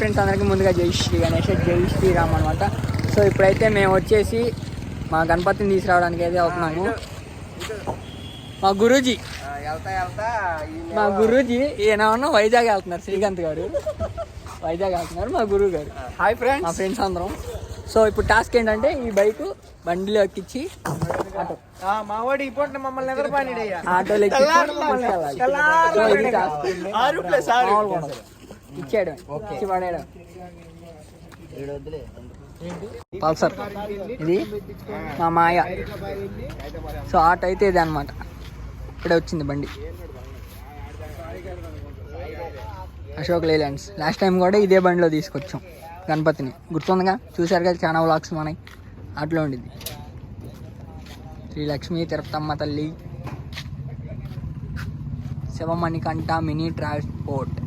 Friends అందరికీ ముందుగా జై శ్రీ గణేష్ జై శ్రీరామ్ అనమాట సో ఇప్పుడైతే మేము వచ్చేసి మా గణపతిని తీసుకురావడానికి అయితే అవుతున్నాము మా గురూజీ. మా గురూజీ ఉన్న వైజాగ్ వెళ్తున్నారు శ్రీకాంత్ గారు. వైజాగ్ వెళ్తున్నారు మా గురువు గారు. హాయ్ మా ఫ్రెండ్స్ ఫ్రెండ్స్ అందరం. సో ఇప్పుడు టాస్క్ ఏంటంటే ఈ బైక్ బండిలో ఎక్కించి ఆటో మా వాడు ఈ పూట మమ్మల్ని నిద్రపానిడయ్యా ఆటోలో ఎక్కించి ఉండదు. ఇచ్చేయడం ఇచ్చి పల్సర్. ఇది మా మాయ. సో ఆట అయితే ఇది అనమాట ఇప్పుడే వచ్చింది బండి. అశోక్ లేలాండ్స్. లాస్ట్ టైం కూడా ఇదే బండిలో తీసుకొచ్చాం గణపతిని. గుర్తుందిగా? చూశారు కదా చాలా వ్లాగ్స్ మనకి అట్లా ఉండిద్ది. శ్రీ లక్ష్మీ తిరుపతమ్మ తల్లి శివమణికంఠ మినీ ట్రాన్స్పోర్ట్.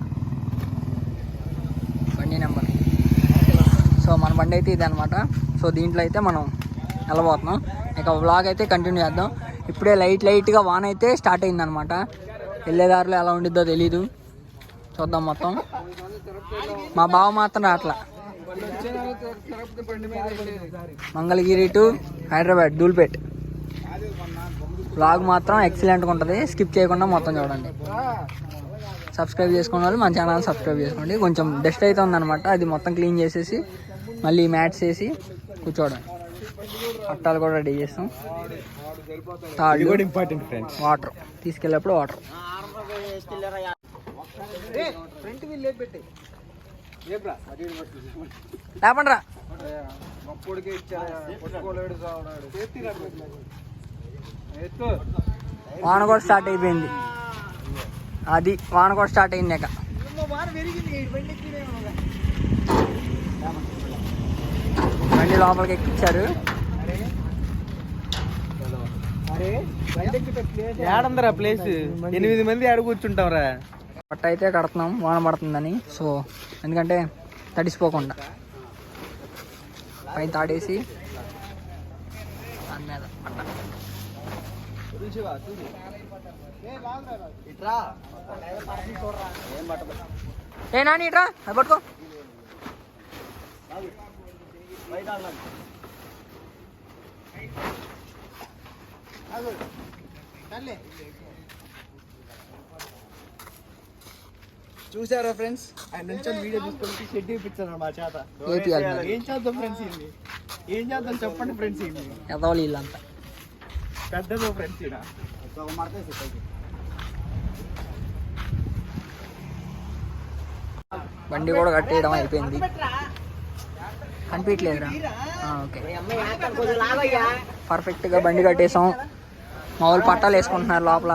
బండి నెంబర్. సో మన బండి అయితే ఇది అనమాట సో దీంట్లో అయితే మనం వెళ్ళబోతున్నాం ఇక వ్లాగ్ అయితే కంటిన్యూ చేద్దాం. ఇప్పుడే లైట్ లైట్గా వాన్ అయితే స్టార్ట్ అయిందనమాట వెళ్ళేదారిలో ఎలా ఉండిద్దో తెలీదు. చూద్దాం మొత్తం. మా బావ మాత్రం అట్లా మంగళగిరి టు హైదరాబాద్ డూల్పేట్. వ్లాగ్ మాత్రం ఎక్సలెంట్గా ఉంటుంది. స్కిప్ చేయకుండా మొత్తం చూడండి. సబ్స్క్రైబ్ చేసుకున్న వాళ్ళు మన ఛానల్ సబ్స్క్రైబ్ చేసుకోండి. కొంచెం డస్ట్ అయితే ఉందన్నమాట. అది మొత్తం క్లీన్ చేసేసి మళ్ళీ మ్యాట్స్ వేసి కూర్చోవడం. పట్టాలు కూడా రెడీ చేస్తాం. తాళ్ళు ఇంపార్టెంట్ ఫ్రెండ్స్ వాటర్. తీసుకెళ్ళేప్పుడు వాటర్. ఫ్రంట్ వీల్ లేపు పెట్టి లేపండి రా గొప్పడికి ఇచ్చారా కొట్టుకోలేడు చావడాడు ఎత్తు వాన కూడా స్టార్ట్ అయిపోయింది. అది వాన కూడా స్టార్ట్ అయింది ఇక. బండి లోపలికి ఎక్కించారు. ఏడందరా ప్లేస్ ఎనిమిది మంది ఆడ కూర్చుంటాంరా? పట్ట అయితే కడుతున్నాం వాన పడుతుందని. సో ఎందుకంటే తడిసిపోకుండా. పైన తాడేసి దాని మీద పట్ట ఏ నాని ఇట్రా అది పట్టుకో. చూసారా ఫ్రెండ్స్? ఆయన నుంచి వీడియో తీసుకొని షెడ్ ఇప్పించాను మా చేత. ఏం చేద్దాం ఫ్రెండ్స్ ఏం చేద్దాం చెప్పండి ఫ్రెండ్స్ ఇది ఎదవలు వీళ్ళంతా. పెద్దదో ఫ్రెండ్స్ ఈడ. బండి కూడా కట్టేయడం అయిపోయింది. కనిపించలేదురా ఆ, ఓకే. పర్ఫెక్ట్గా బండి కట్టేసాం. మామూలు పట్టాలు వేసుకుంటున్నారు లోపల.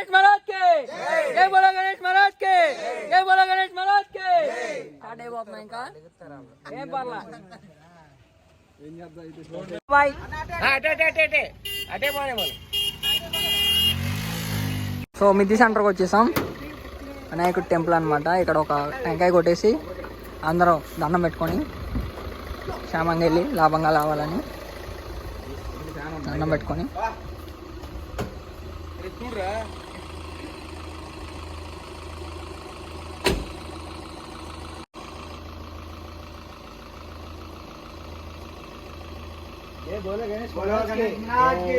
గణేష్ మహారాజ్ కే జై బోలో గణేష్ మహారాజ్ కే జై బోలో గణేష్ మహారాజ్ కే స్టార్ట్ అయిపోతున్నాయి ఇంకా ఏం పర్లా బాయ్ సో మిద్ది సెంటర్కి వచ్చేసాం. వినాయకుడు టెంపుల్ అనమాట ఇక్కడ ఒక టెంకాయ కొట్టేసి అందరం దండం పెట్టుకొని క్షేమంగా వెళ్ళి లాభంగా రావాలని దండం పెట్టుకొని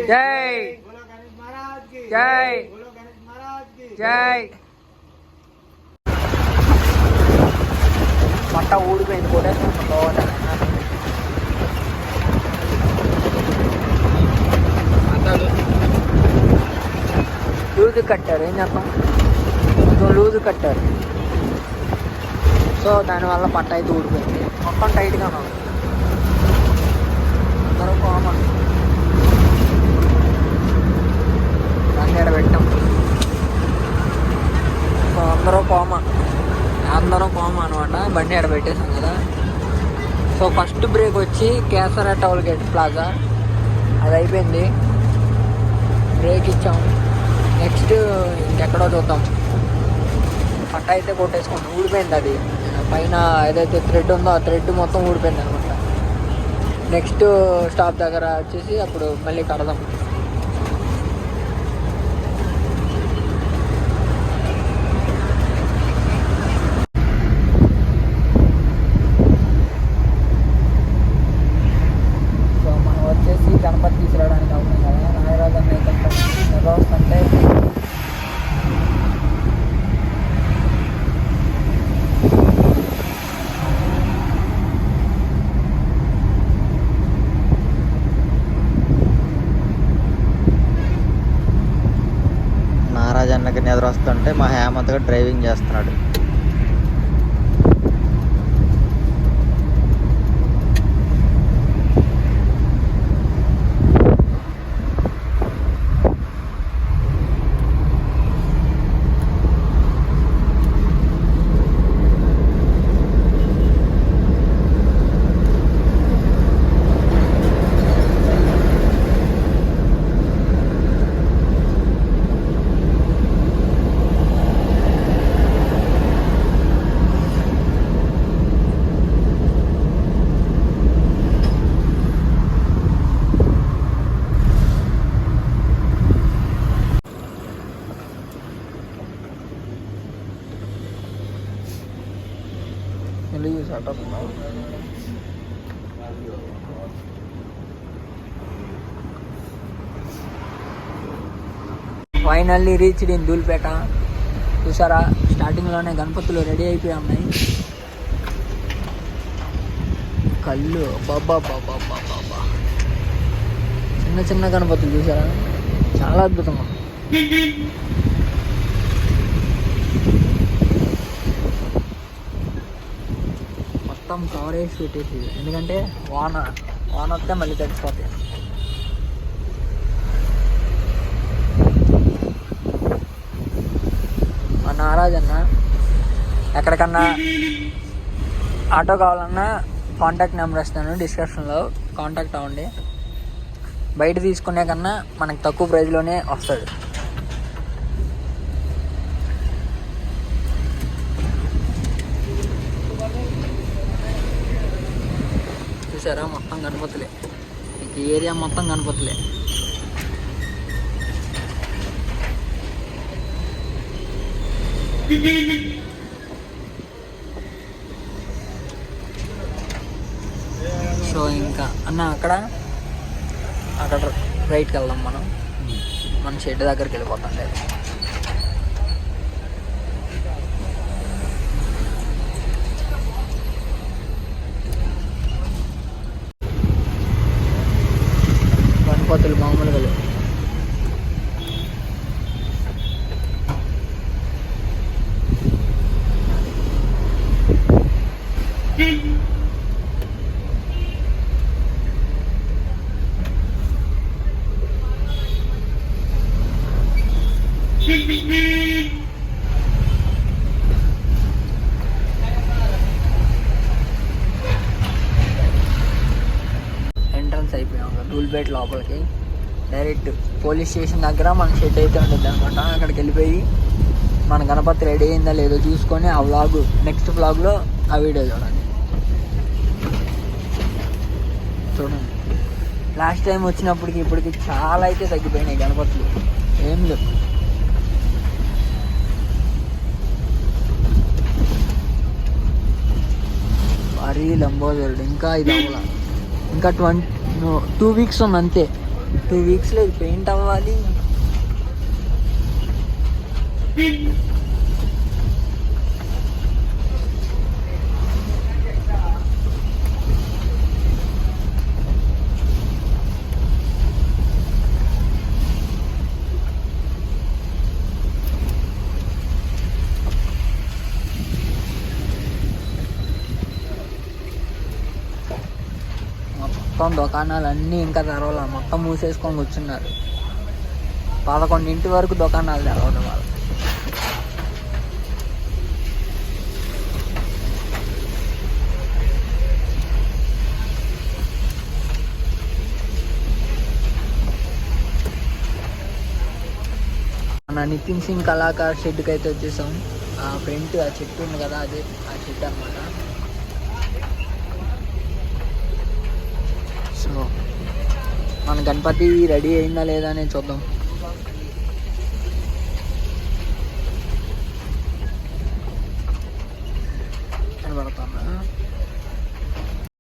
జై జై జై పట్ట ఊడిపోయింది కొట్టేసుకుంటుంది లూజు కట్టారు ఏం చేస్తాం? కొంచెం లూజు కట్టారు. సో దానివల్ల పట్ట అయితే ఊడిపోయింది. మొత్తం టైట్గా ఉంది అందరూ కామన్ దాన్ని ఈడ పెట్టాం సో అందరూ కోమ అందరం కోమ అన్నీ ఆడ పెట్టేసాం కదా. సో ఫస్ట్ బ్రేక్ వచ్చి కేసర టౌల్ గేట్ ప్లాజా. అది అయిపోయింది. బ్రేక్ ఇచ్చాం. నెక్స్ట్ ఇంకెక్కడో చూద్దాం. పట్ట అయితే కొట్టేసుకోండి ఊడిపోయింది అది. పైన ఏదైతే థ్రెడ్ ఉందో ఆ థ్రెడ్ మొత్తం ఊడిపోయింది అనమాట. నెక్స్ట్ స్టాప్ దగ్గర వచ్చేసి అప్పుడు మళ్ళీ కడదాం సో మనం వచ్చేసి గణపతి తీసుకురావడానికి అవుతుంది కదా నాగరాజు అన్న అయితే నిర్వహిస్తుంటే నారాజ్ అన్నకి నిద్ర వస్తుంటే మా హేమంత్గా డ్రైవింగ్ చేస్తున్నాడు. మళ్ళీ setup finally reached in Dhoolpet చూసారా స్టార్టింగ్లోనే గణపతులు రెడీ అయిపోయి ఉన్నాయి కళ్ళు. బాబా బాబా బాబా చిన్న చిన్న గణపతులు చూసారా చాలా అద్భుతం మొత్తం కవర్ వేసి పెట్టేసి ఎందుకంటే వాన వాన వస్తే మళ్ళీ తడిసిపోతాయి. మా నారాజన్న ఎక్కడికన్నా ఆటో కావాలన్నా కాంటాక్ట్ నెంబర్ ఇస్తాను డిస్క్రిప్షన్లో కాంటాక్ట్ అవ్వండి. బయట తీసుకునే కన్నా మనకు తక్కువ ప్రైస్లోనే వస్తుంది. చూసారా మొత్తం గణపతులే ఈ ఏరియా మొత్తం గణపతులే సో ఇంకా అన్న అక్కడ? అక్కడ రైట్కి వెళ్దాం మనం. మన షెడ్ దగ్గరికి వెళ్ళిపోతాం లేదు గణపతులు మామూలుగా లేవు ఎంట్రన్స్ అయిపోయాం లోపలికి. డైరెక్ట్ పోలీస్ స్టేషన్ దగ్గర మన షెడ్ అయితే ఉంటుంది అనమాట. అక్కడికి వెళ్ళిపోయి మన గణపతి రెడీ అయిందా లేదో చూసుకొని ఆ వ్లాగ్ నెక్స్ట్ వ్లాగ్లో ఆ వీడియో చూడండి. చూడండి. లాస్ట్ టైం వచ్చినప్పటికి ఇప్పటికి చాలా అయితే తగ్గిపోయినాయి గణపతులు. ఏం లేవు. మరీ లంబోదరుడు. ఇంకా ఇది అవ్వాల. ఇంకా ట్వంటీ టూ వీక్స్ ఉంది అంతే. టూ వీక్స్లో ఇది పెయింట్ అవ్వాలి. మొత్తం దుకాణాలు అన్నీ ఇంకా తెరవాల. మొత్తం మూసేసుకొని కూర్చున్నారు. పదకొండింటి వరకు దుకాణాలు తెరవడం వాళ్ళు. మన నితిన్ సింగ్ కళాకార్ షెడ్కి అయితే వచ్చేసాం. ఆ ఫ్రంట్ ఆ చెట్టు ఉంది కదా అదే ఆ షెడ్ అనమాట సో మన గణపతి రెడీ అయిందా లేదా అని చూద్దాం.